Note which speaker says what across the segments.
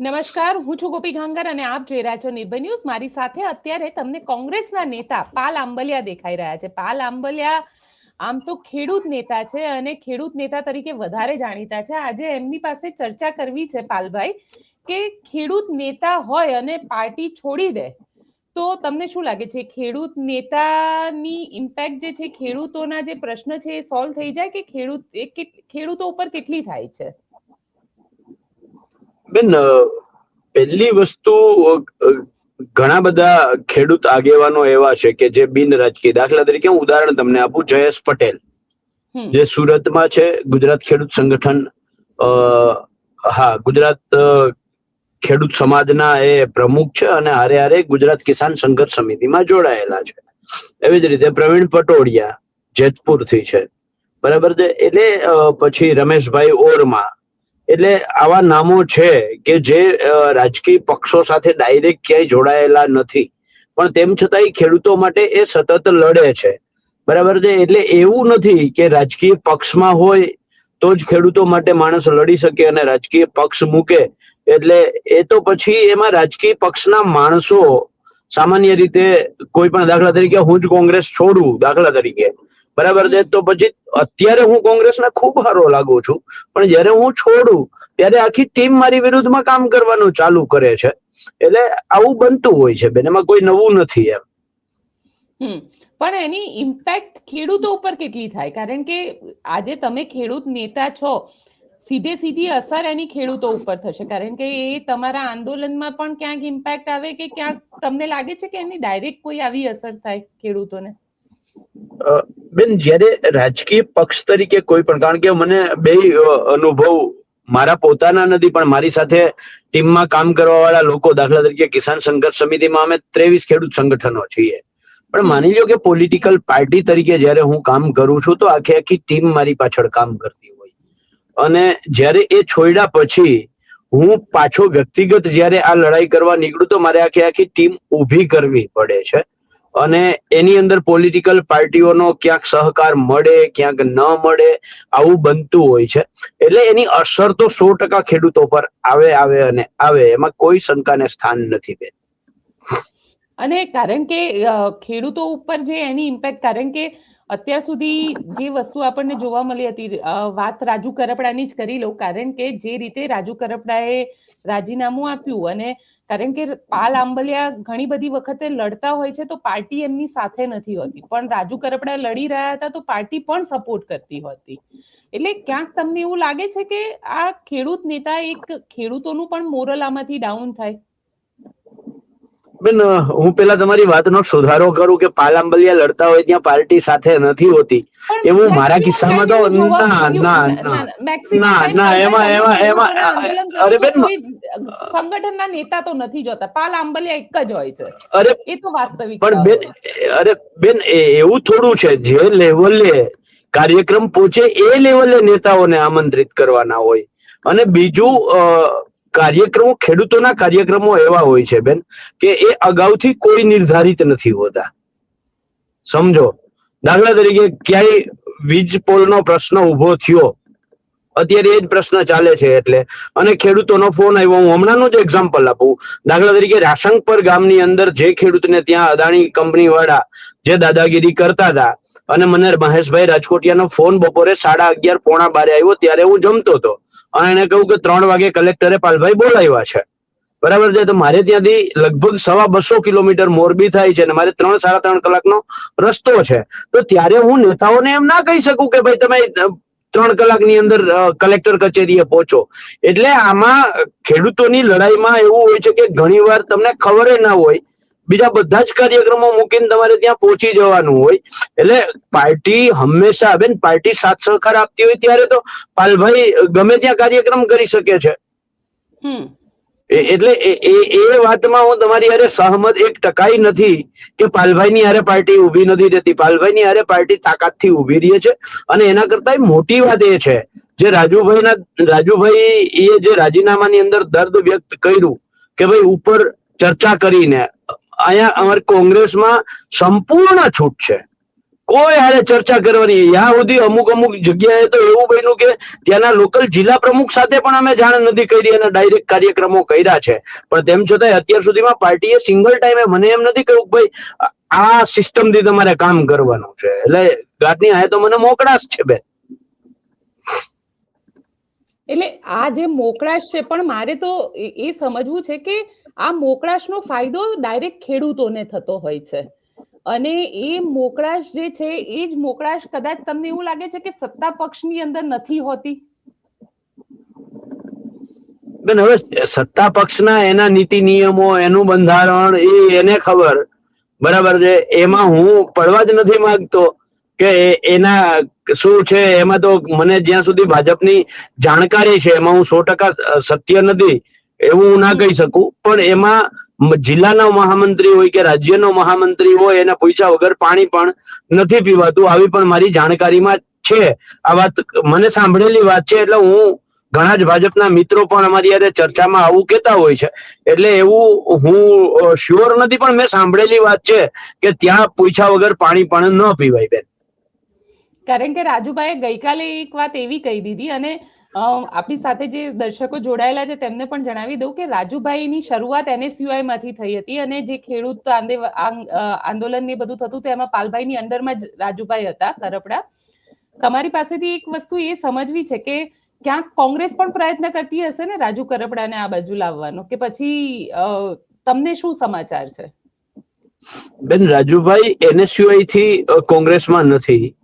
Speaker 1: નમસ્કાર, હું છું ગોપી ગાંગર અને આપ જોઈ રહ્યા છો નિર્ભય ન્યૂઝ. મારી સાથે અત્યારે તમને કોંગ્રેસના નેતા પાલ આંબલિયા દેખાઈ રહ્યા છે. પાલ આંબલિયા આમ તો ખેડૂત નેતા છે અને ખેડૂત નેતા તરીકે વધારે જાણીતા છે. આજે એમની પાસે ચર્ચા કરવી છે પાલભાઈ કે ખેડૂત નેતા હોય અને પાર્ટી છોડી દે, તો તમને શું લાગે છે? ખેડૂત નેતાની ઇમ્પેક્ટ જે છે, ખેડૂતોના જે પ્રશ્ન છે એ સોલ્વ થઈ જાય કે ખેડૂત ખેડૂતો ઉપર કેટલી થાય છે?
Speaker 2: બેન પહેલી વસ્તુ ઘણા બધા ખેડૂત આગેવાનો એવા છે કે જે બિન રાજકીય દાખલા તરીકે હું ઉદાહરણ તમને આપું જયેશ પટેલ. જે સુરતમાં છે ગુજરાત ખેડૂત સંગઠન હા ગુજરાત ખેડૂત સમાજના એ પ્રમુખ છે અને હારે હારે ગુજરાત કિસાન સંઘર્ષ સમિતિમાં જોડાયેલા છે. એવી જ રીતે પ્રવીણ પટોડિયા જેતપુરથી છે. બરાબર છે? એટલે પછી રમેશભાઈ ઓરમા એટલે આવા નામો છે કે જે રાજકીય પક્ષો સાથે ડાયરેક્ટ ક્યાંય જોડાયેલા નથી. પણ તેમ છતાંય ખેડૂતો માટે એ સતત લડે છે. બરાબર છે? એટલે એવું નથી કે રાજકીય પક્ષમાં હોય તો જ ખેડૂતો માટે માણસ લડી શકે અને રાજકીય પક્ષ મૂકે. એટલે એ તો પછી એમાં રાજકીય પક્ષના માણસો સામાન્ય રીતે કોઈ પણ દાખલા તરીકે હું જ કોંગ્રેસ છોડું દાખલા તરીકે. બરાબર છે? તો પછી અત્યારે હું કોંગ્રેસના ખૂબ હારો લાગુ છું. પણ જ્યારે હું છોડું ત્યારે આખી ટીમ મારી વિરુદ્ધમાં કામ કરવાનું ચાલુ કરે છે. એટલે આવું બનતું હોય છે બેન એમાં કોઈ નવું નથી એમ.
Speaker 1: હમ. પણ એની ઇમ્પેક્ટ ખેડૂતો ઉપર કેટલી થાય? કારણ કે આજે તમે ખેડૂત નેતા છો સીધે સીધી અસર એની ખેડૂતો ઉપર થશે. કારણ કે એ તમારા આંદોલનમાં પણ ક્યાંક ઇમ્પેક્ટ આવે કે ક્યાંક તમને લાગે છે કે એની ડાયરેક્ટ કોઈ આવી અસર થાય ખેડૂતોને?
Speaker 2: બેન જ્યારે રાજકીય પક્ષ તરીકે કોઈ પણ કારણ કે મને બે અનુભવ મારા પોતાના નથી પણ મારી સાથે ટીમમાં કામ કરવા વાળા લોકો દાખલા તરીકે કિસાન સંઘર્ષ સમિતિમાં અમે ત્રેવીસ ખેડૂત સંગઠનો છીએ. પણ માની લો કે પોલિટિકલ પાર્ટી તરીકે જ્યારે હું કામ કરું છું તો આખી આખી ટીમ મારી પાછળ કામ કરતી હોય. અને જ્યારે એ છોડ્યા પછી હું પાછો વ્યક્તિગત જ્યારે આ લડાઈ કરવા નીકળું તો મારે આખી આખી ટીમ ઊભી કરવી પડે છે. અને એની અંદર પોલિટિકલ પાર્ટીઓનો ક્યાંક સહકાર મળે, ક્યાંક ન મળે, આવું બનતું હોય છે. એટલે એની અસર તો સો ટકા ખેડૂતો પર આવે આવે અને આવે, એમાં કોઈ શંકાને સ્થાન નથી બેન.
Speaker 1: અને કારણ કે ખેડૂતો ઉપર જે એની ઇમ્પેક્ટ કારણ કે અત્યાર સુધી જે વસ્તુ આપણને જોવા મળી હતી વાત રાજુ કરપડાની જ કરી લઉં. કારણ કે જે રીતે રાજુ કરપડાએ રાજીનામું આપ્યું અને કારણ કે પાલ આંબલિયા ઘણી બધી વખતે લડતા હોય છે, તો પાર્ટી એમની સાથે નથી હોતી. પણ રાજુ કરપડા લડી રહ્યા હતા, તો પાર્ટી પણ સપોર્ટ કરતી હતી. એટલે ક્યાંક તમને એવું લાગે છે કે આ ખેડૂત નેતા એક ખેડૂતોનું પણ મોરલ આમાંથી ડાઉન થાય?
Speaker 2: બેન હું પેલા તમારી વાતનો સુધારો કરું કે પાલાંબલિયા લડતા હોય ત્યાં પાર્ટી સાથે નથી હોતી. એવું મારા કિસ્સામાં તો ના, ના,
Speaker 1: ના,
Speaker 2: ના. એમાં- એમાં- એમાં- અરે બેન,
Speaker 1: સંગઠનના નેતા તો નથી જોતા. પાલ આંબલિયા એક જ હોય છે.
Speaker 2: અરે
Speaker 1: એ તો વાસ્તવિક
Speaker 2: પણ બેન અરે બેન એવું થોડું છે જે લેવલે કાર્યક્રમ પહોંચે એ લેવલે નેતાઓને આમંત્રિત કરવાના હોય. અને બીજું કાર્યક્રમો, ખેડૂતોના કાર્યક્રમો એવા હોય છે બેન, કે એ અગાઉથી કોઈ નિર્ધારિત નથી હોતા. સમજો? દાખલા તરીકે ક્યાંય વીજ પોલનો પ્રશ્ન ઊભો થયો, અત્યારે એ જ પ્રશ્ન ચાલે છે એટલે, અને ખેડૂતોનો ફોન આવ્યો. હું હમણાંનું જ એક્ઝામ્પલ આપું. દાખલા તરીકે રાશંકપર ગામની અંદર જે ખેડૂતને ત્યાં અદાણી કંપની વાળા જે દાદાગીરી કરતા હતા, અને મને મહેશભાઈ રાજકોટિયાનો ફોન બપોરે સાડા અગિયાર પોણા બારે આવ્યો, ત્યારે હું જમતો હતો. અને એને કહ્યું કે ત્રણ વાગે કલેક્ટરે પાલભાઈ બોલાવ્યા છે. બરાબર છે? તો મારે ત્યાંથી લગભગ સવા બસો કિલોમીટર મોરબી થાય છે અને મારે ત્રણ, સાડા ત્રણ કલાકનો રસ્તો છે. તો ત્યારે હું નેતાઓને એમ ના કહી શકું કે ભાઈ તમે ત્રણ કલાકની અંદર કલેક્ટર કચેરીએ પહોંચો. એટલે આમાં ખેડૂતોની લડાઈમાં એવું હોય છે કે ઘણીવાર તમને ખબર ના હોય બીજા બધા જ કાર્યક્રમો મૂકીને તમારે ત્યાં પહોંચી જવાનું હોય. એટલે પાર્ટી હંમેશા બેન પાર્ટી સાથ સહકાર આપતી હોય ત્યારે તો પાલભાઈ ગમે ત્યાં કાર્યક્રમ કરી શકે છે.
Speaker 1: હમ.
Speaker 2: એટલે એ એ- એ વાતમાં હું તમારી હારે સહમત એક ટકાઈ નથી કે પાલભાઈની હારે પાર્ટી ઊભી નથી રહેતી. પાલભાઈની હારે પાર્ટી તાકાતથી ઊભી રહી છે. અને એના કરતા મોટી વાત એ છે. જે રાજુભાઈના રાજુભાઈ એ જે રાજીનામાની અંદર દર્દ વ્યક્ત કર્યું કે ભાઈ ઉપર ચર્ચા કરીને અહીંયા અમારી કોંગ્રેસમાં સંપૂર્ણ છૂટ છે. કોઈ હારે ચર્ચા કરવાની યા સુધી અમુક અમુક જગ્યાએ તો એવું બન્યું કે ત્યાંના લોકલ જિલ્લા પ્રમુખ સાથે પણ અમે જાણ નથી કરી અને ડાયરેક્ટ કાર્યક્રમો કર્યા છે. પણ તેમ છતાંય અત્યાર સુધીમાં પાર્ટીએ સિંગલ ટાઈમે મને એમ નથી કહ્યું ભાઈ આ- સિસ્ટમથી તમારે કામ કરવાનું છે. એટલે ગાંઠની આ તો મને મોકળાશ છે બેન.
Speaker 1: એટલે આ જે મોકળાશ છે, પણ મારે તો એ સમજવું છે કે આ મોકળાશનો ફાયદો ડાયરેક્ટ ખેડૂતોને થતો હોય છે. અને એ મોકળાશ જે છે, એ જ મોકળાશ કદાચ તમને એવું લાગે છે કે સત્તા પક્ષની અંદર નથી હોતી?
Speaker 2: બેન, હવે સત્તા પક્ષના એના નીતિ નિયમો, એનું બંધારણ, એ એને ખબર. બરાબર છે? એમાં હું પડવા જ નથી માંગતો. કે એના શું છે, એમાં તો મને જ્યાં સુધી ભાજપની જાણકારી છે, એમાં હું સો ટકા સત્ય નથી, એવું હું ના કહી શકું. પણ એમાં જિલ્લાના મહામંત્રી હોય કે રાજ્યનો મહામંત્રી હોય, એના પૈસા વગર પાણી પણ નથી પીવાતું, આવી પણ મારી જાણકારીમાં છે. આ વાત મને સાંભળેલી વાત છે, એટલે હું ઘણા જ ભાજપના મિત્રો પણ અમારી યારે ચર્ચામાં આવું કહેતા હોય છે. એટલે એવું હું શ્યોર નથી, પણ મેં સાંભળેલી વાત છે કે ત્યાં પૂછ્યા વગર પાણી પણ ન પીવાય બેન.
Speaker 1: કારણ કે રાજુભાઈએ ગઈકાલે એક વાત એવી કહી દીધી અને આપણી સાથે જે દર્શકો જોડાયેલા છે તેમને પણ જણાવી દઉં કે રાજુભાઈની શરૂઆત એનએસયુઆઈ માંથી થઈ હતી અને જે ખેડૂત આંદોલન ને બધું થતું તેમાં પાલભાઈની અંડરમાં જ રાજુભાઈ હતા કરપડા. તમારી પાસેથી એક વસ્તુ એ સમજવી છે કે ક્યાંક કોંગ્રેસ પણ પ્રયત્ન કરતી હશે ને રાજુ કરપડાને આ બાજુ લાવવાનો? કે પછી તમને શું સમાચાર છે?
Speaker 2: બેન, રાજુભાઈ એનએસયુઆઈ થી કોંગ્રેસમાં નથી.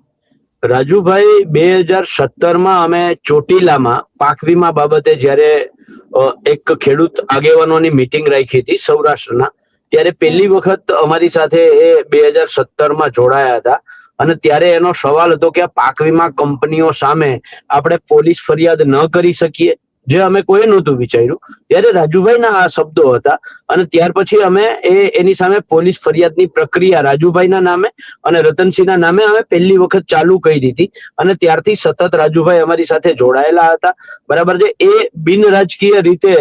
Speaker 2: રાજુભાઈ, બે હજાર સત્તરમાં અમે ચોટીલામાં પાક વીમા બાબતે જ્યારે એક ખેડૂત આગેવાનોની મિટિંગ રાખી હતી સૌરાષ્ટ્રના, ત્યારે પહેલી વખત અમારી સાથે એ બે હજાર સત્તરમાં જોડાયા હતા. અને ત્યારે એનો સવાલ હતો કે આ પાક વીમા કંપનીઓ સામે આપણે પોલીસ ફરિયાદ ન કરી શકીએ? જે અમે કોઈ નહોતું વિચાર્યું. ત્યારે રાજુભાઈના આ શબ્દો હતા અને ત્યાર પછી અમે એ એની સામે પોલીસ ફરિયાદની પ્રક્રિયા રાજુભાઈના નામે અને રતનસિંહના નામે અમે પહેલી વખત ચાલુ કરી દીધી અને ત્યારથી સતત રાજુભાઈ અમારી સાથે જોડાયેલા હતા. બરાબર છે? એ બિન રાજકીય રીતે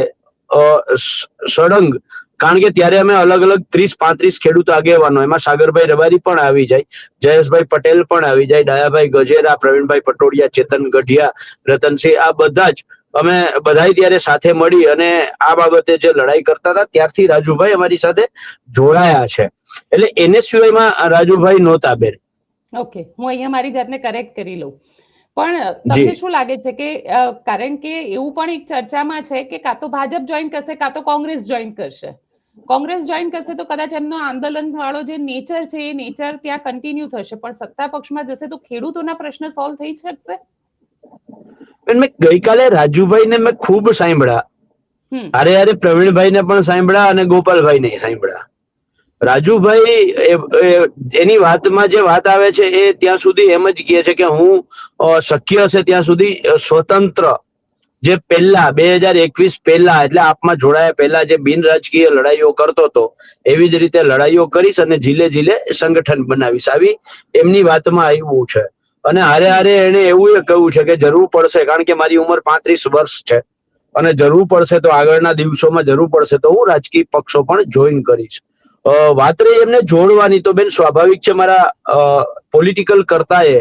Speaker 2: સળંગ. કારણ કે ત્યારે અમે અલગ અલગ ત્રીસ પાંત્રીસ ખેડૂત આગેવાનો. એમાં સાગરભાઈ રબારી પણ આવી જાય, જયેશભાઈ પટેલ પણ આવી જાય, ડાયાભાઈ ગજેરા, પ્રવીણભાઈ પટોડિયા ચેતન ગઢિયા, રતનસિંહ, આ બધા જ અમે બધા ત્યારે સાથે મળી અને આ બાબતે જે લડાઈ કરતા હતા ત્યારથી રાજુભાઈ અમારી સાથે જોડાયા છે. એટલે એનએસયુઆઈ માં રાજુભાઈ નહોતા બેન.
Speaker 1: ઓકે હું અહીંયા મારી જાતને કરેક્ટ કરી લઉં. પણ તમને શું લાગે છે કે કારણ કે એવું પણ એક ચર્ચામાં છે કે કાં તો ભાજપ જોઈન કરશે કાં તો કોંગ્રેસ જોઈન કરશે. કોંગ્રેસ જોઈન કરશે તો કદાચ એમનો આંદોલન વાળો જે નેચર છે એ નેચર ત્યાં કન્ટિન્યુ થશે. પણ સત્તા પક્ષમાં જશે તો ખેડૂતોના પ્રશ્ન સોલ્વ થઈ શકશે?
Speaker 2: મેં ગઈકાલે રાજુભાઈને મેં ખૂબ સાંભળ્યા. અરે અરે પ્રવીણભાઈ ને પણ સાંભળ્યા અને ગોપાલભાઈને સાંભળ્યા. રાજુભાઈ એની વાતમાં જે વાત આવે છે એ ત્યાં સુધી એમ જ કહે છે કે હું શક્ય હશે ત્યાં સુધી સ્વતંત્ર. જે પહેલા બે હજાર એકવીસ પહેલા એટલે આપમાં જોડાયા પહેલા જે બિન રાજકીય લડાઈઓ કરતો હતો એવી જ રીતે લડાઈઓ કરીશ અને જીલે જીલે સંગઠન બનાવીશ. આવી એમની વાતમાં આવ્યું છે. અને હારે હારે એને એવું એ કહ્યું છે કે જરૂર પડશે કારણ કે મારી ઉંમર પાંત્રીસ વર્ષ છે. અને જરૂર પડશે તો આગળના દિવસોમાં જરૂર પડશે તો હું રાજકીય પક્ષો પણ જોઈન કરીશ. વાત રહી એમને જોડવાની તો બેન સ્વાભાવિક છે મારા પોલિટિકલ કરતાએ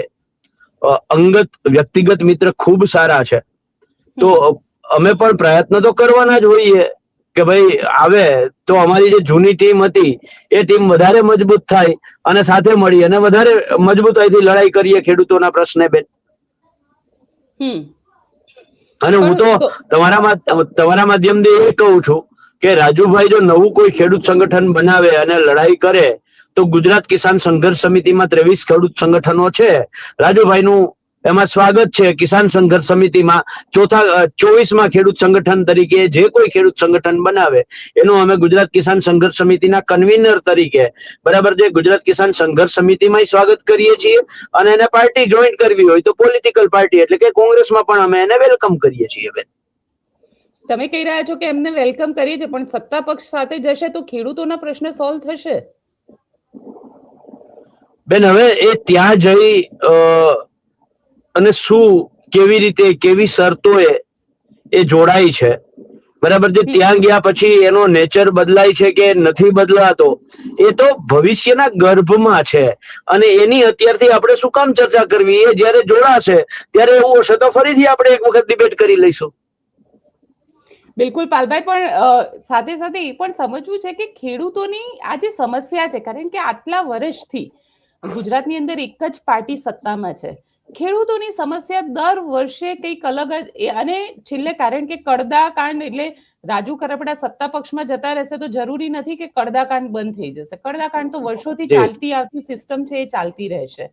Speaker 2: અંગત વ્યક્તિગત મિત્ર ખૂબ સારા છે. તો અમે પણ પ્રયત્ન તો કરવાના જ હોઈએ. કે ભાઈ આવે તો અમારી જે જૂની ટીમ હતી એ ટીમ વધારે મજબૂત થાય અને સાથે મળી અને વધારે મજબૂતાઈથી લડાઈ કરીએ ખેડૂતોના પ્રશ્ને બેન. અને હું તો
Speaker 1: તમારામાં
Speaker 2: તમારા માધ્યમથી એ કહું છું કે રાજુભાઈ જો નવું કોઈ ખેડૂત સંગઠન બનાવે અને લડાઈ કરે તો ગુજરાત કિસાન સંઘર્ષ સમિતિમાં ત્રેવીસ ખેડૂત સંગઠનો છે. રાજુભાઈનું એમાં સ્વાગત છે કિસાન સંઘર્ષ સમિતિમાં ચોથા ચોવીસમાં ખેડૂત સંગઠન તરીકે જે કોઈ ખેડૂત સંગઠન બનાવે એનું અમે ગુજરાત કિસાન સંઘર્ષ સમિતિના કન્વીનર તરીકે બરાબર છે? ગુજરાત કિસાન સંઘર્ષ સમિતિમાં સ્વાગત કરીએ છીએ અને એને પાર્ટી જોઈન કરવી હોય તો પોલિટિકલ પાર્ટી એટલે કે કોંગ્રેસમાં પણ અમે એને વેલકમ કરીએ છીએ બેન.
Speaker 1: તમે કહી રહ્યા છો કે એમને વેલકમ કરીએ છીએ પણ સત્તા પક્ષ સાથે જશે તો ખેડૂતોના પ્રશ્ન સોલ્વ થશે?
Speaker 2: બેન હવે એ ત્યાં જઈ અને શું કેવી રીતે કેવી શરતોએ એ જોડાય છે. બરાબર છે? ત્યાં ગયા પછી એનો નેચર બદલાય છે કે નથી બદલાતો? એ તો ભવિષ્યના ગર્ભમાં છે. અને એની અત્યારથી આપણે શું કામ ચર્ચા કરવી? એ જ્યારે જોડાશે ત્યારે એવું હશે તો ફરીથી આપણે એક વખત ડિબેટ કરી લઈશું.
Speaker 1: બિલકુલ પાલભાઈ પણ સાથે સાથે એ પણ સમજવું છે કે ખેડૂતોની આ જે સમસ્યા છે કારણ કે આટલા વર્ષથી ગુજરાતની અંદર એક જ પાર્ટી સત્તામાં છે. ખેડૂતોની સમસ્યા દર વર્ષે કંઈક અલગ જ અને છેલ્લે કારણ કે કડદા કાંડ એટલે રાજુ કરપડા સત્તા પક્ષમાં જતા રહેશે તો જરૂરી નથી કે કડદા કાંડ બંધ થઈ જશે. કડદા કાંડ તો વર્ષોથી ચાલતી આવતી સિસ્ટમ છે એ ચાલતી રહેશે.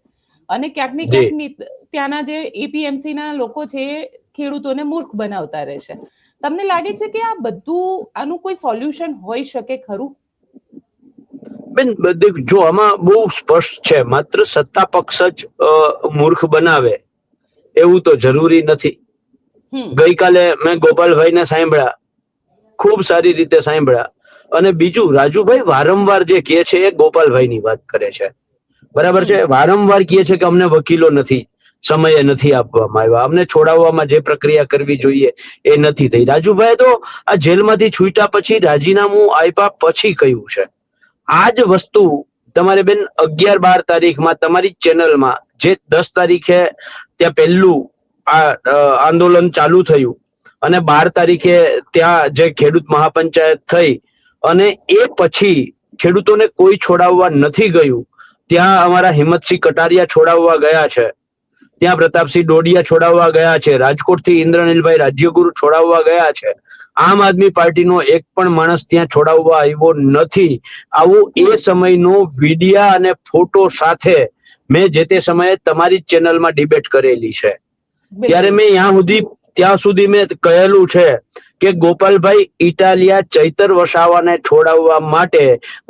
Speaker 1: અને ક્યાંક ને ક્યાંક ત્યાંના જે એપીએમસી ના લોકો છે એ ખેડૂતોને મૂર્ખ બનાવતા રહેશે. તમને લાગે છે કે આ બધું આનું કોઈ સોલ્યુશન હોઈ શકે ખરું?
Speaker 2: બેન જો આમાં બહુ સ્પષ્ટ છે. માત્ર સત્તા પક્ષ જ મૂર્ખ બનાવે. એવું તો જરૂરી નથી. ગઈકાલે મેં ગોપાલભાઈને સાંભળ્યા. ખૂબ સારી રીતે સાંભળ્યા. અને બીજું રાજુભાઈ વારંવાર જે કહે છે એ ગોપાલભાઈની વાત કરે છે. બરાબર છે? વારંવાર કહે છે કે અમને વકીલો નથી. સમયે નથી આપવામાં આવ્યા. અમને છોડાવવામાં જે પ્રક્રિયા કરવી જોઈએ એ નથી થઈ. રાજુભાઈ તો આ જેલમાંથી છૂટ્યા પછી રાજીનામું આપ્યા પછી કહ્યું છે. આ જ વસ્તુ તમારે બેન અગિયાર બાર તારીખમાં તમારી ચેનલમાં જે દસ તારીખે ત્યાં પહેલું આ આંદોલન ચાલુ થયું અને બાર તારીખે ત્યાં જે ખેડૂત મહાપંચાયત થઈ અને એ પછી ખેડૂતોને કોઈ છોડાવવા નથી ગયું, ત્યાં અમારા હિંમતસિંહ કટારિયા છોડાવવા ગયા છે. ત્યાં પ્રતાપસિંહ ડોડિયા છોડાવવા ગયા છે. રાજકોટથી ઇન્દ્રનીલભાઈ રાજ્યગુરુ છોડાવવા ગયા છે. આમ આદમી પાર્ટીનો એક પણ માણસ ત્યાં છોડાવવા આવ્યો નથી. આવું એ સમયનો વિડિયા અને ફોટો સાથે મેં જે તે સમયે તમારી ચેનલમાં ડિબેટ કરેલી છે. ત્યારે મેં ત્યાં સુધી ત્યાં સુધી મેં કહેલું છે કે ગોપાલભાઈ ઇટાલિયા ચૈતર વસાવાને છોડાવવા માટે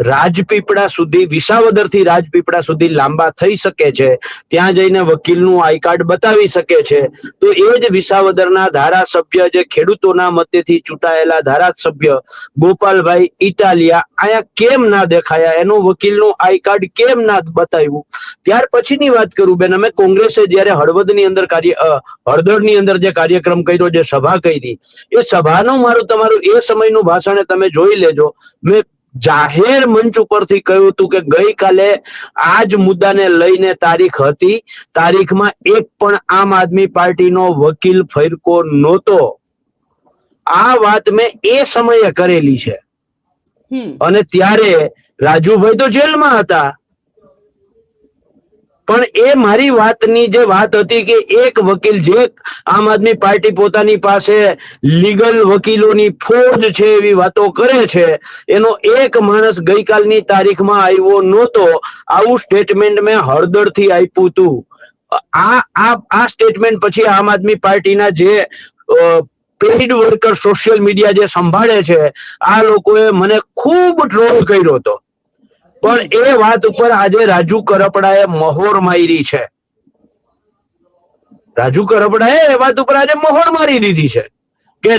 Speaker 2: રાજપીપળા સુધી, વિસાવદરથી રાજપીપળા સુધી લાંબા થઈ શકે છે. ત્યાં જઈને વકીલનું આઈ કાર્ડ બતાવી શકે છે. તો એ જ વિસાવદરના ધારાસભ્ય જે ખેડૂતોના મતેથી ચૂંટાયેલા ધારાસભ્ય ગોપાલભાઈ ઇટાલિયા અહીંયા કેમ ના દેખાયા? એનું વકીલનું આઈ કાર્ડ કેમ ના બતાવ્યું? ત્યાર પછીની વાત કરું બેન, અમે કોંગ્રેસે જયારે હળવદની અંદર કાર્ય હળદરની અંદર જે કાર્યક્રમ કર્યો, જે સભા કરી, એ સભાનું મારું તમારું એ સમયનું ભાષણ તમે જોઈ લેજો. મેં જાહેર મંચ ઉપરથી કહ્યું હતું કે ગઈકાલે આ જ મુદ્દાને લઈને તારીખ હતી. તારીખમાં એક પણ આમ આદમી પાર્ટીનો વકીલ ફરકો નહોતો. આ વાત મેં એ સમયે કરેલી છે. અને ત્યારે રાજુભાઈ તો જેલમાં હતા. પણ એ મારી વાતની જે વાત હતી કે એક વકીલ જે આમ આદમી પાર્ટી પોતાની પાસે લીગલ વકીલોની ફોજ છે એવી વાતો કરે છે, એનો એક માણસ ગઈકાલની તારીખમાં આવ્યો નહોતો, આવું સ્ટેટમેન્ટ મેં હળદરથી આપ્યું હતું આ આ આ સ્ટેટમેન્ટ પછી આમ આદમી પાર્ટીના જે પેઇડ વર્કર સોશિયલ મીડિયા જે સંભાળે છે, આ લોકોએ મને ખૂબ ટ્રોલ કર્યો હતો. પણ એ વાત ઉપર આજે રાજુ કરપડાએ મહોર મારી છે. રાજુ કરપડાએ એ વાત ઉપર આજે મહોર મારી દીધી છે. કે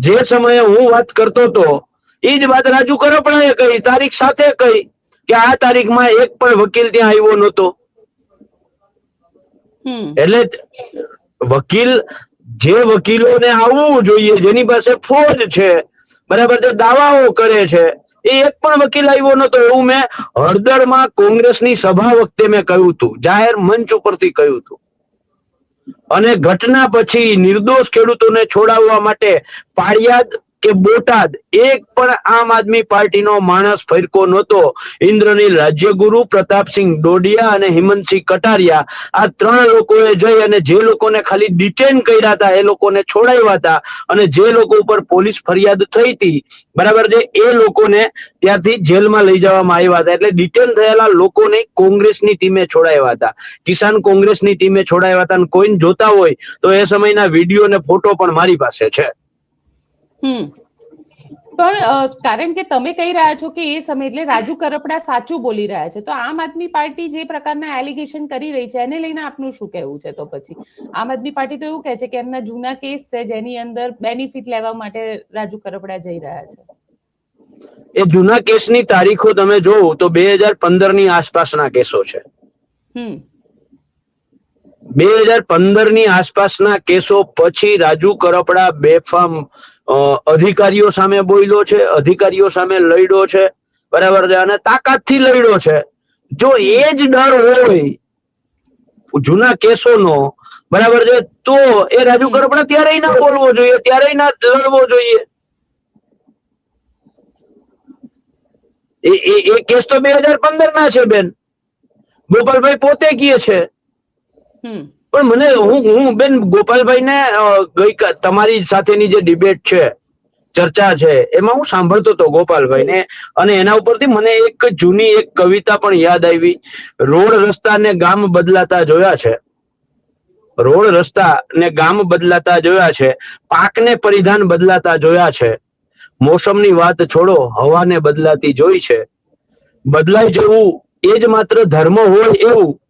Speaker 2: જે સમયે હું વાત કરતો હતો એ જ વાત રાજુ કરપડાએ કહી તારીખ સાથે કહી કે આ તારીખમાં એક પણ વકીલ ત્યાં આવ્યો નહોતો. એટલે વકીલ જે વકીલોને આવવું જોઈએ જેની પાસે ફોજ છે બરાબર જે દાવાઓ કરે છે એ એક પણ વકીલ આવ્યો નતો એવું મેં હળદરમાં કોંગ્રેસની સભા વખતે મેં કહ્યું હતું. જાહેર મંચ ઉપરથી કહ્યું હતું. અને ઘટના પછી નિર્દોષ ખેડૂતોને છોડાવવા માટે પાળિયાદ કે બોટાદ એક પણ આમ આદમી પાર્ટીનો માણસ ફરકો નહોતો. ઇન્દ્રનીલ રાજ્યગુરુ પ્રતાપસિંહ ડોડિયા અને હિમંતસિંહ કટારિયા આ ત્રણ લોકોએ જઈ અને જે લોકોને ખાલી ડિટેન કર્યા હતા, એ લોકોને છોડાવ્યા હતા અને જે લોકો ઉપર પોલીસ ફરિયાદ થઈ હતી, બરાબર છે, એ લોકોને ત્યાંથી જેલમાં લઈ જવામાં આવ્યા હતા. એટલે ડિટેન થયેલા લોકોને કોંગ્રેસની ટીમે છોડાવ્યા હતા. કિસાન કોંગ્રેસની ટીમે છોડાવ્યા હતા અને કોઈને જોતા હોય તો એ સમયના વીડિયો અને ફોટો પણ મારી પાસે છે.
Speaker 1: પણ કારણ કે તમે કહી રહ્યા છો કે એ સમય એટલે રાજુ કરપડા સાચું બોલી રહ્યા છે. તો આમ આદમી પાર્ટી જે પ્રકારના એલિગેશન કરી રહી છે એને લઈને આપનું શું કહેવું છે? તો પછી આમ આદમી પાર્ટી તો એવું કહે છે કે એમના જૂના કેસ છે જેની અંદર બેનિફિટ લેવા માટે રાજુ કરપડા જઈ રહ્યા છે.
Speaker 2: એ જૂના કેસની તારીખો તમે જોવો તો બે હજાર પંદરની આસપાસના કેસો છે.
Speaker 1: હમ.
Speaker 2: બે હજાર પંદરની આસપાસના કેસો પછી રાજુ કરપડા બેફામ અધિકારીઓ સામે બોલ્યો છે, અધિકારીઓ સામે લડ્યો છે, બરાબર છે, અને તાકાતથી લડ્યો છે. જો એ જ ડર હોય જૂના કેસોનો, બરાબર છે, તો એ રાજુ કરપડા ત્યારે ના બોલવો જોઈએ ત્યારે ના લડવો જોઈએ. એ એ કેસ તો બે હજાર પંદર ના છે, બેન. ગોપાલભાઈ પોતે કહે છે.
Speaker 1: હમ.
Speaker 2: પણ મને હું હું બેન ગોપાલભાઈ ને ગઈ તમારી સાથેની જે ડિબેટ છે, ચર્ચા છે, એમાં હું સાંભળતો હતો ગોપાલભાઈ ને અને એના ઉપરથી મને એક જૂની એક કવિતા પણ યાદ આવી. રોડ રસ્તા ને ગામ બદલાતા જોયા છે. રોડ રસ્તા ને ગામ બદલાતા જોયા છે. પાકને પરિધાન બદલાતા જોયા છે. મોસમની વાત છોડો, હવાને બદલાતી જોઈ છે. બદલાઈ જવું એ જ માત્ર ધર્મ હોય એવું.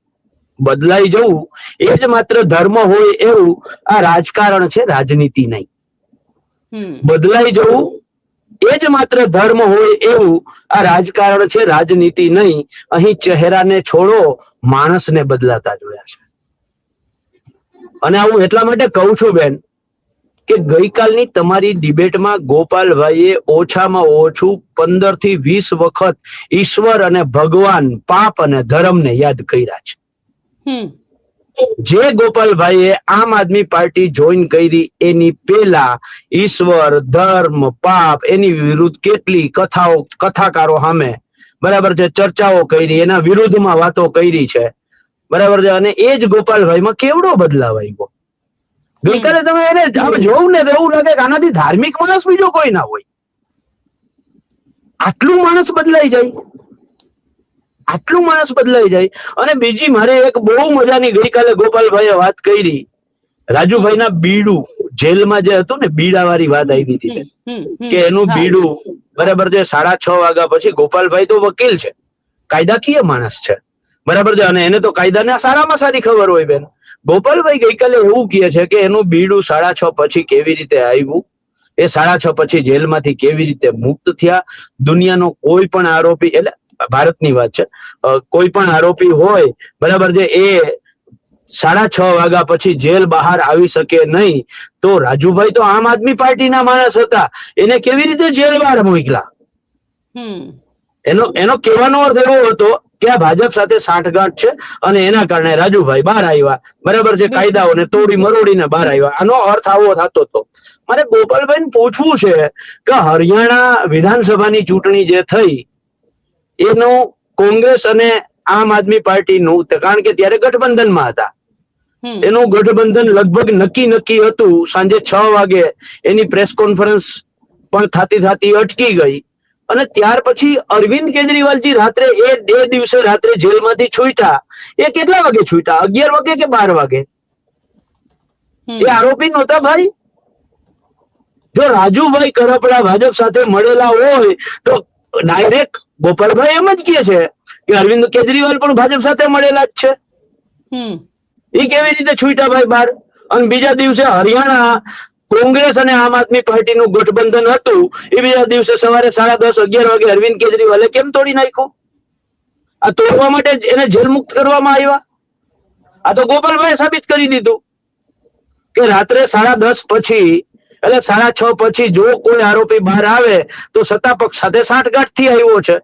Speaker 2: બદલાઈ જવું એ જ માત્ર ધર્મ હોય એવું આ રાજકારણ છે રાજનીતિ નહીં. બદલાઈ જવું એ જ માત્ર ધર્મ હોય એવું આ રાજકારણ છે રાજનીતિ નહીં. અહીં ચહેરાને છોડો માણસને બદલાતા જોયા છે. અને હું એટલા માટે કહું છું બેન કે ગઈકાલની તમારી ડિબેટમાં ગોપાલભાઈએ ઓછામાં ઓછું પંદરથી વીસ વખત ઈશ્વર અને ભગવાન પાપ અને ધર્મને યાદ કર્યા છે. જે ગોપાલભાઈએ આમ આદમી પાર્ટી જોઈન કરી એની પેલા ઈશ્વર ધર્મ પાપ એની વિરુદ્ધ કેટલી કથાઓ કથાકારો સામે બરાબર છે ચર્ચાઓ કરી એના વિરુદ્ધમાં વાતો કરી છે. બરાબર છે અને એ જ ગોપાલભાઈમાં કેવડો બદલાવ આવ્યો. ગઈકાલે તમે એને આમ જોવું ને તો એવું લાગે કે આનાથી ધાર્મિક માણસ બીજો કોઈ ના હોય. આટલું માણસ બદલાઈ જાય. આટલું માણસ બદલાઈ જાય. અને બીજી મારે એક બહુ મજાની ગઈકાલે ગોપાલભાઈએ વાત કરી. રાજુભાઈના બીડું જેલમાં જે હતું ને બીડા વાળી વાત આવી હતી કે એનું બીડું બરાબર છે સાડા છ વાગ્યા પછી ગોપાલભાઈ તો વકીલ છે. કાયદાકીય માણસ છે. બરાબર છે અને એને તો કાયદાના સારામાં સારી ખબર હોય બેન. ગોપાલભાઈ ગઈકાલે એવું કહે છે કે એનું બીડું સાડા છ પછી કેવી રીતે આવ્યું? એ સાડા છ પછી જેલમાંથી કેવી રીતે મુક્ત થયા? દુનિયાનો કોઈ પણ આરોપી એટલે ભારતની વાત છે. કોઈ પણ આરોપી હોય બરાબર છે એ સાડા છ વાગ્યા પછી જેલ બહાર આવી શકે નહીં તો રાજુભાઈ તો આમ આદમી પાર્ટીના માણસ હતા. એને કેવી રીતે જેલ બહાર મોકલા? એનો એનો કહેવાનો અર્થ એવો હતો કે આ ભાજપ સાથે સાંઠગાંઠ છે અને એના કારણે રાજુભાઈ બહાર આવ્યા. બરાબર છે કાયદાઓને તોડી મરોડીને બહાર આવ્યા. આનો અર્થ આવો થતો હતો. મારે ગોપાલભાઈ પૂછવું છે કે હરિયાણા વિધાનસભાની ચૂંટણી જે થઈ એનું કોંગ્રેસ અને આમ આદમી પાર્ટીનું કારણ કે ત્યારે ગઠબંધનમાં હતા. એનું ગઠબંધન લગભગ નક્કી નક્કી હતું. સાંજે છ વાગે એની પ્રેસ કોન્ફરન્સ પણ થતી થતી અટકી ગઈ. અને ત્યાર પછી અરવિંદ કેજરીવાલજી રાત્રે એ એ દિવસે રાત્રે જેલમાંથી છૂટા એ કેટલા વાગે છૂટા અગિયાર વાગે કે બાર વાગે? એ આરોપી નહોતા ભાઈ? જો રાજુભાઈ કરપડા ભાજપ સાથે મળેલા હોય તો ડાયરેક્ટ ગોપાલભાઈ એમ જ કહે છે કે અરવિંદ કેજરીવાલ પણ ભાજપ સાથે મળેલા જ છે. એ કેવી રીતે છૂટા ભાઈ બાર? અને બીજા દિવસે હરિયાણા કોંગ્રેસ અને આમ આદમી પાર્ટીનું ગઠબંધન હતું. એ બીજા દિવસે સવારે સાડા દસ અગિયાર વાગે અરવિંદ કેજરીવાલે કેમ તોડી નાખ્યું? આ તોડવા માટે એને જેલ મુક્ત કરવામાં આવ્યા. આ તો ગોપાલભાઈ સાબિત કરી દીધું કે રાત્રે સાડા દસ પછી એટલે સાડા છ પછી જો કોઈ આરોપી બહાર આવે તો સત્તા પક્ષ સાથે સાંઠગાંઠથી આવ્યો છે.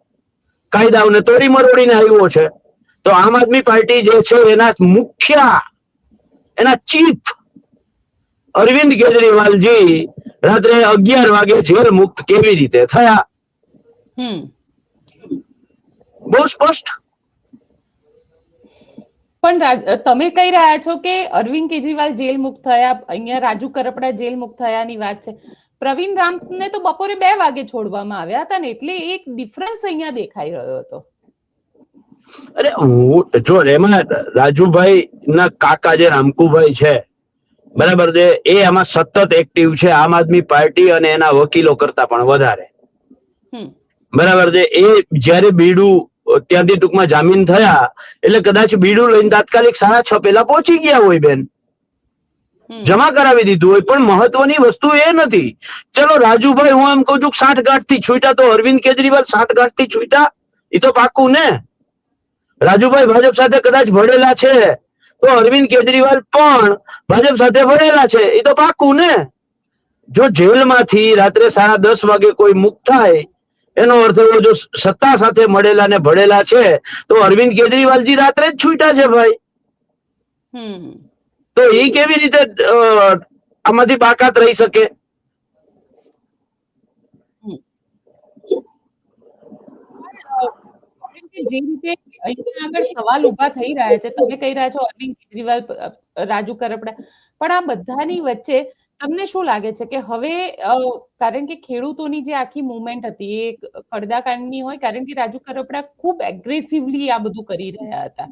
Speaker 2: કાયદાઓને તોડી મરોડીને આવ્યો છે. તો આમ આદમી પાર્ટી જે છે એના મુખ્ય એના ચીફ અરવિંદ કેજરીવાલજી રાત્રે અગિયાર વાગે જેલ મુક્ત કેવી રીતે થયા? બહુ સ્પષ્ટ.
Speaker 1: પણ તમે કહી રહ્યા છો કે અરવિંદ કેજરીવાલ જેલ મુક્ત થયા અહીંયા રાજુ કરપડા જેલ મુક્ત થયાની વાત છે. પ્રવીણ રામને તો બપોરે બે વાગે છોડવામાં આવ્યા હતા ને એટલે એક ડિફરન્સ અહીંયા દેખાઈ રહ્યો હતો.
Speaker 2: અરે હું જો એમાં રાજુભાઈ ના કાકા જે રામકુભાઈ છે બરાબર છે એ આમાં સતત એક્ટિવ છે આમ આદમી પાર્ટી અને એના વકીલો કરતા પણ વધારે. બરાબર છે એ જ્યારે બીડું ત્યાંથી ટૂંકમાં જામીન થયા એટલે કદાચ બીડું લઈને તાત્કાલિક સાડા છ પેલા પહોંચી ગયા હોય બેન. જમા કરાવી દીધું હોય પણ મહત્વની વસ્તુ એ નથી. ચલો રાજુભાઈ હું એમ કઉ છું સાઠ ગાંઠથી છૂટા તો અરવિંદ કેજરીવાલ સાઠ ગાંઠથી છૂટા? એ તો પાકું ને? રાજુભાઈ ભાજપ સાથે કદાચ ભળેલા છે તો અરવિંદ કેજરીવાલ પણ ભાજપ સાથે ભળેલા છે એ તો પાકું ને? જો જેલમાંથી રાત્રે સાડા દસ વાગે કોઈ મુક્ત થાય એનો અર્થ એવો જો સત્તા સાથે મળેલા ને ભળેલા છે તો અરવિંદ કેજરીવાલજી રાત્રે જ છૂટા છે ભાઈ. તો એ કેવી રીતે આમાંથી બાકાત રહી શકે?
Speaker 1: જે રીતે અહીંયા આગળ સવાલ ઊભા થઈ રહ્યા છે તમે કહી રહ્યા છો અરવિંદ કેજરીવાલ રાજુ કરપડા પણ આ બધાની વચ્ચે તમને શું લાગે છે કે હવે કારણ કે ખેડૂતોની જે આખી મુવમેન્ટ હતી એ એક ખડદાકાંડની હોય, કારણ કે રાજુ કરપડા ખૂબ એગ્રેસિવલી આ બધું કરી રહ્યા હતા.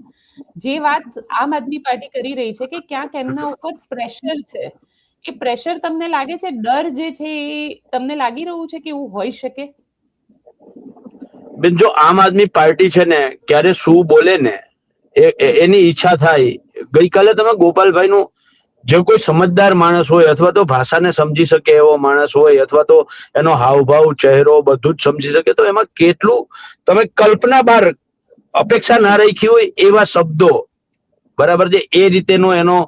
Speaker 1: જે વાત આમ આદમી પાર્ટી કરી રહી છે કે ક્યાંક એમના ઉપર પ્રેશર છે. એ પ્રેશર તમને લાગે છે? ડર જે છે એ તમને લાગી રહ્યું છે કે એવું હોઈ શકે?
Speaker 2: બેન, જો આમ આદમી પાર્ટી છે ને, ક્યારે શું બોલે ને એની ઈચ્છા થાય. ગઈકાલે તમે ગોપાલભાઈ નું જે કોઈ સમજદાર માણસ હોય અથવા તો ભાષાને સમજી શકે એવો માણસ હોય અથવા તો એનો હાવભાવ, ચહેરો બધું જ સમજી શકે, તો એમાં કેટલું તમે કલ્પના બાર અપેક્ષા ના રાખી હોય એવા શબ્દો. બરાબર છે? એ રીતેનો એનો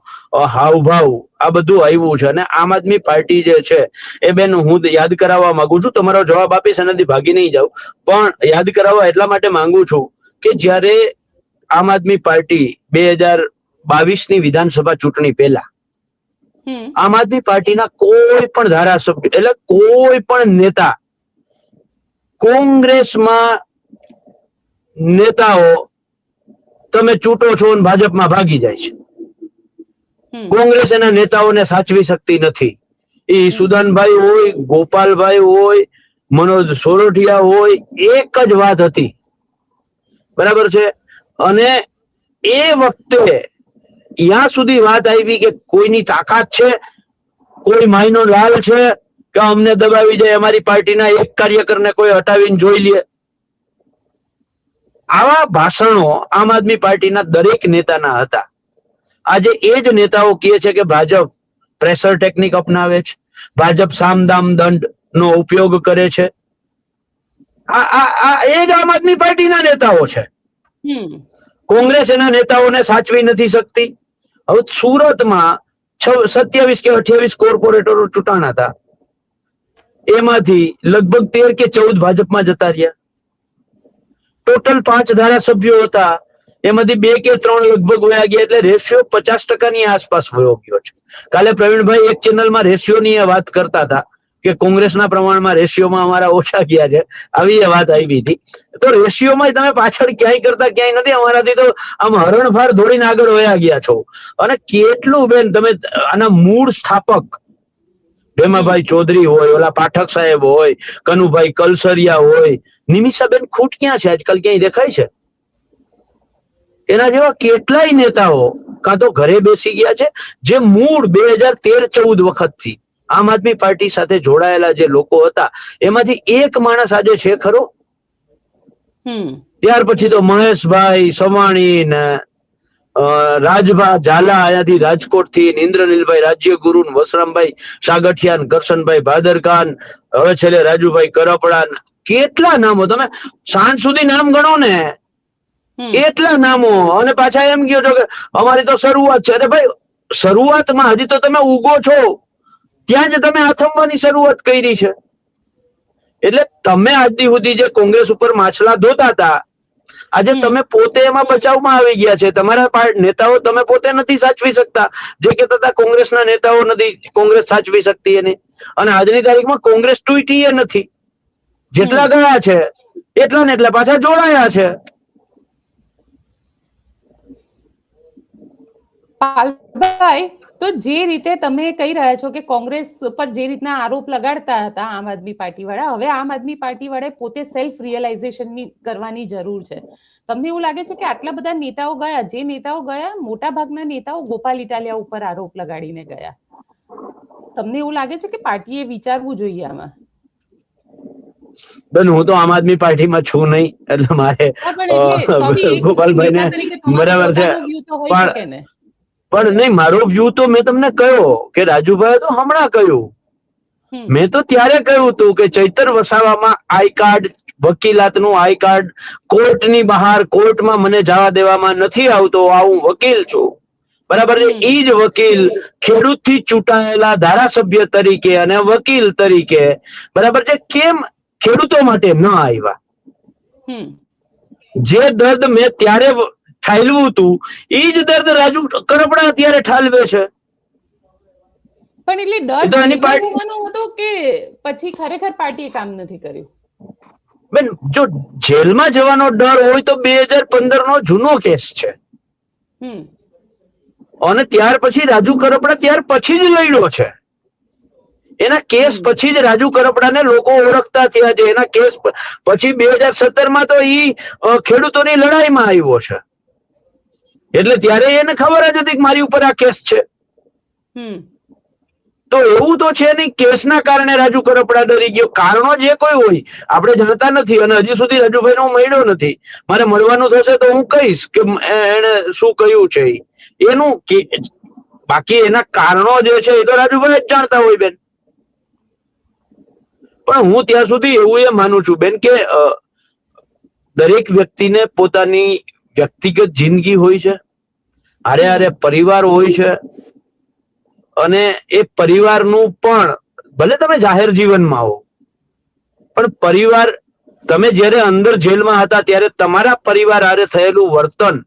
Speaker 2: હાવભાવ આ બધું આવ્યું છે. અને આમ આદમી પાર્ટી જે છે, એ બેન હું યાદ કરાવવા માંગુ છું. તમારો જવાબ આપીશ, એનાથી ભાગી નહીં જાઉં. પણ યાદ કરાવવા એટલા માટે માંગુ છું કે જ્યારે આમ આદમી પાર્ટી બે હજાર બાવીસની વિધાનસભા ચૂંટણી પહેલા આમ આદમી પાર્ટીના કોઈ પણ ધારાસભ્ય એટલે કોઈ પણ નેતા કોંગ્રેસમાં નેતાઓ તમે ચૂંટો છો અને ભાજપમાં ભાગી જાય છે. કોંગ્રેસ એના નેતાઓને સાચવી શકતી નથી. એ સુદાનભાઈ હોય ગોપાલભાઈ હોય મનોજ સોરઠિયા હોય એક જ વાત હતી. બરાબર છે? અને એ વખતે ત્યાં સુધી વાત આવી કે કોઈની તાકાત છે કોઈ માયનો લાલ છે કે અમને દબાવી જાય અમારી પાર્ટીના એક કાર્યકરને કોઈ હટાવીને જોઈ લે. આવા ભાષણો આમ આદમી પાર્ટીના દરેક નેતાના હતા. આજે એ જ નેતાઓ કહે છે કે ભાજપ પ્રેશર ટેકનિક અપનાવે છે ભાજપ સામદામ દંડ નો ઉપયોગ કરે છે. આ આ આ એ જ આમ આદમી પાર્ટીના નેતાઓ છે. કોંગ્રેસ એના નેતાઓને સાચવી નથી શકતી. હવે સુરતમાં સત્યાવીસ કે અઠ્યાવીસ કોર્પોરેટરો ચૂંટાણા હતા. એમાંથી લગભગ તેર કે ચૌદ ભાજપમાં જતા રહ્યા. ટોટલ પાંચ ધારાસભ્યો હતા. એમાંથી બે કે ત્રણ લગભગ વયા ગયા એટલે રેશિયો પચાસ ટકાની આસપાસ વયો ગયો છે. કાલે પ્રવીણભાઈ એક ચેનલમાં રેશિયોની વાત કરતા હતા. કે કોંગ્રેસના પ્રમાણમાં રેશિયોમાં અમારા ઓછા ગયા છે. આવી વાત આવી હતી. તો રેશિયોમાં તમે પાછળ ક્યાંય કરતા ક્યાંય નથી. અમારાથી તો આમ હરણફાર દોડીને આગળ વયા ગયા છો. અને કેટલું બેન તમે આના મૂળ સ્થાપક ભેમાભાઈ ચૌધરી હોય, ઓલા પાઠક સાહેબ હોય, કનુભાઈ કલસરિયા હોય, નિમિષાબેન ખૂટ ક્યાં છે? આજકાલ ક્યાંય દેખાય છે? એના જેવા કેટલાય નેતાઓ કાં તો ઘરે બેસી ગયા છે, જે મૂળ બે હજાર તેર ચૌદ વખતથી. આમ આદમી પાર્ટી સાથે જોડાયેલા જે લોકો હતા એમાંથી એક માણસ આજે છે ખરો? ત્યાર પછી તો મહેશભાઈ સવાણી ને રાજભા ઝાલા અહીંયાથી રાજકોટથી ઇન્દ્રનીલભાઈ રાજ્યગુરુ વસરામભાઈ સાગઠિયાન કરશનભાઈ ભાદરકાન હવે છેલ્લે રાજુભાઈ કરપડા કેટલા નામો? તમે સાંજ સુધી નામ ગણો ને. એટલા નામો. અને પાછા એમ કહો છો કે અમારી તો શરૂઆત છે. અરે ભાઈ શરૂઆતમાં હજી તો તમે ઉગો છો. ત્યાં જ તમે આથમવાની શરૂઆત કરી છે. એટલે તમે આજથી સુધી જે કોંગ્રેસ ઉપર માછલા ધોતા હતા આજે તમે પોતે એમાં બચાવમાં આવી ગયા છે. તમારા નેતાઓ તમે પોતે નથી સાચવી શકતા. જે કહેતા હતા કોંગ્રેસના નેતાઓ નથી કોંગ્રેસ સાચવી શકતી એને. અને આજની તારીખમાં કોંગ્રેસ તૂટી એ નથી. જેટલા ગયા છે એટલા ને એટલા પાછા જોડાયા છે.
Speaker 1: પાલભાઈ તો જે રીતે તમે કહી રહ્યા છો કે કોંગ્રેસ પર જે રીતના આરોપ લગાડતા હતા આમ આદમી પાર્ટી વાળા હવે આમ આદમી પાર્ટી વાળે પોતે સેલ્ફ રિયલાઇઝેશનની કરવાની જરૂર છે. તમને એવું લાગે છે કે આટલા બધા નેતાઓ ગયા? જે નેતાઓ ગયા મોટા ભાગના નેતાઓ ગોપાલ ઇટાલિયા ઉપર આરોપ લગાડીને ગયા. તમને એવું લાગે છે કે પાર્ટીએ વિચારવું જોઈએ આમાં?
Speaker 2: બેન હું તો આમ આદમી પાર્ટીમાં છું નહીં એટલે મારે ગોપાલભાઈને બરાબર છે. પણ- પણ નહીં મારો વ્યૂ તો મેં તમને કહ્યો કે રાજુભાઈ તો હમણાં કહ્યું. મેં તો ત્યારે કહ્યું હતું કે ચૈતર વસાવામાં આઈ કાર્ડ વકીલાતનું આઈ કાર્ડ કોર્ટની બહાર કોર્ટમાં મને જવા દેવામાં નથી આવતો આ હું વકીલ છું. બરાબર છે. ઈ જ વકીલ ખેડૂતથી ચૂંટાયેલા ધારાસભ્ય તરીકે અને વકીલ તરીકે બરાબર છે? કેમ ખેડૂતો માટે ન આવ્યા? જે દર્દ મેં ત્યારે ઠાલવ્યું હતું એ જ દર્દ રાજુ કરપડા અત્યારે ઠાલવે છે.
Speaker 1: પણ એટલે ડર
Speaker 2: એની
Speaker 1: હતો કે પછી ખરેખર પાર્ટીએ કામ નથી કર્યું?
Speaker 2: બેન જો જેલમાં જવાનો ડર હોય તો બે હજાર પંદર નો જૂનો કેસ છે. અને ત્યાર પછી રાજુ કરપડા ત્યાર પછી જ લડ્યો છે. એના કેસ પછી જ રાજુ કરપડાને લોકો ઓળખતા થયા છે. એના કેસ પછી બે હજાર સત્તરમાં તો ઈ ખેડૂતોની લડાઈમાં આવ્યો છે. એટલે ત્યારે એને ખબર જ હતી કે મારી ઉપર આ કેસ છે.
Speaker 1: હમ.
Speaker 2: તો એવું તો છે નહીં કેસના કારણે રાજુ કરપડા ડરી ગયો. કારણો જે કોઈ હોય આપણે જાણતા નથી અને હજી સુધી રાજુભાઈ હું મળ્યો નથી. મારે મળવાનું થશે તો હું કહીશ કે એને શું કહ્યું છે એનું કે- બાકી એના કારણો જે છે એ તો રાજુભાઈ જ જાણતા હોય બેન. પણ હું ત્યાં સુધી એવું એ માનું છું બેન કે દરેક વ્યક્તિને પોતાની વ્યક્તિગત જિંદગી હોય છે હારે હારે પરિવાર હોય છે અને એ પરિવારનું પણ ભલે તમે જાહેર જીવનમાં હો પણ પરિવાર તમે જ્યારે અંદર જેલમાં હતા ત્યારે તમારા પરિવાર હારે થયેલું વર્તન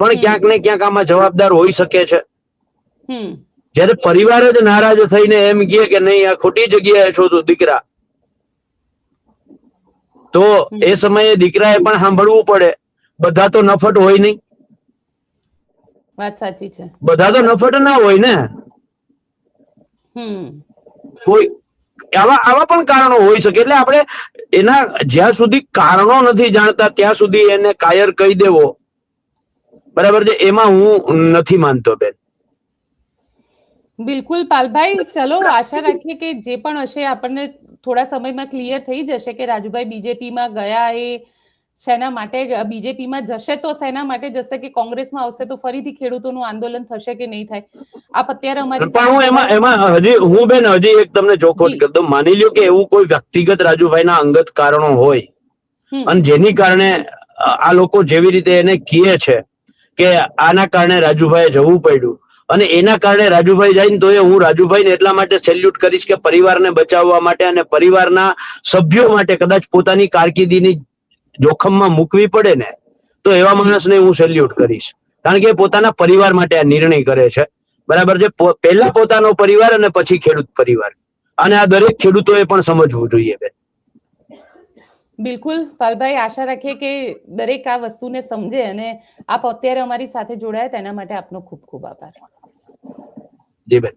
Speaker 2: પણ ક્યાંક ને ક્યાંક આમાં જવાબદાર હોઈ શકે છે. જ્યારે પરિવાર જ નારાજ થઈને એમ કહે કે નહીં આ ખોટી જગ્યાએ છો તું દીકરા. તો એ સમયે દીકરાએ પણ સાંભળવું પડે. બધા તો નફટ હોય નહીં.
Speaker 1: વાત સાચી છે.
Speaker 2: બધા તો નફટ ના હોય ને. કોઈ આવા આવા પણ કારણો હોઈ શકે. એટલે આપણે એના જ્યાં સુધી કારણો નથી જાણતા ત્યાં સુધી એને કાયર કહી દેવો. બરાબર છે? એમાં હું નથી માનતો બેન.
Speaker 1: બિલકુલ પાલભાઈ ચલો આશા રાખીએ કે જે પણ હશે આપણને થોડા સમયમાં ક્લિયર થઈ જશે કે રાજુભાઈ બીજેપીમાં ગયા એ શેના માટે બીજેપીમાં જશે તો શેના માટે જશે કે કોંગ્રેસમાં આવશે તો ફરીથી ખેડૂતોનું આંદોલન થશે કે નહીં થાય? આપ અત્યારે અમારી
Speaker 2: પણ હું એમાં એમાં હજી હું બેન હજી એક તમને ચોખવટ કરી દઉં. માની લ્યો કે એવું કોઈ વ્યક્તિગત રાજુભાઈના અંગત કારણો હોય અને જેની કારણે આ લોકો જેવી રીતે એને કહે છે કે આના કારણે રાજુભાઈએ જવું પડ્યું અને એના કારણે રાજુભાઈ જાય ને તો એ હું રાજુભાઈને એટલા માટે સેલ્યુટ કરીશ કે પરિવારને બચાવવા માટે અને પરિવારના સભ્યો માટે કદાચ પોતાની કારકિર્દીની જોખમમાં મૂકવી પડે ને તો એવા માણસને હું સેલ્યુટ કરીશ. કારણ કે પોતાના પરિવાર માટે આ નિર્ણય કરે છે. બરાબર છે? પહેલા પોતાનો પરિવાર અને પછી ખેડૂત પરિવાર. અને આ દરેક ખેડૂતોએ પણ સમજવું જોઈએ બેન.
Speaker 1: બિલકુલ. પાલભાઈ આશા રાખીએ કે દરેક આ વસ્તુને સમજે અને આપ અત્યારે અમારી સાથે જોડાયા તેના માટે આપનો ખૂબ ખૂબ આભાર.
Speaker 2: જી બેન.